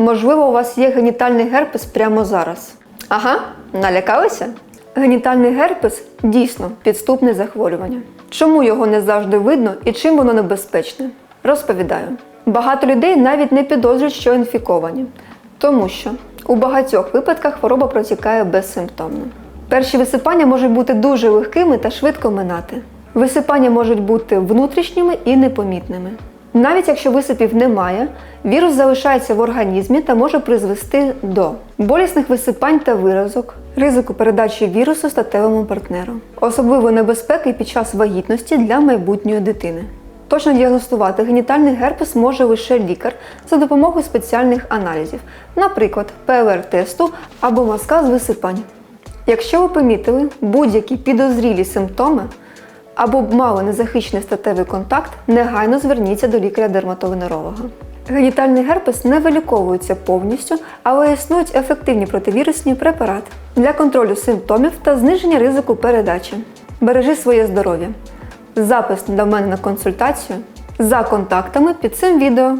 Можливо, у вас є генітальний герпес прямо зараз. Ага, налякалися? Генітальний герпес дійсно підступне захворювання. Чому його не завжди видно і чим воно небезпечне? Розповідаю. Багато людей навіть не підозрюють, що інфіковані, тому що у багатьох випадках хвороба протікає безсимптомно. Перші висипання можуть бути дуже легкими та швидко минати. Висипання можуть бути внутрішніми і непомітними. Навіть якщо висипів немає, вірус залишається в організмі та може призвести до болісних висипань та виразок, ризику передачі вірусу статевому партнеру, особливої небезпеки під час вагітності для майбутньої дитини. Точно діагностувати генітальний герпес може лише лікар за допомогою спеціальних аналізів, наприклад, ПЛР-тесту або мазка з висипань. Якщо ви помітили будь-які підозрілі симптоми або мали незахищений статевий контакт, негайно зверніться до лікаря-дерматовенеролога. Генітальний герпес не виліковується повністю, але існують ефективні противірусні препарати для контролю симптомів та зниження ризику передачі. Бережи своє здоров'я. Запис до мене на консультацію за контактами під цим відео.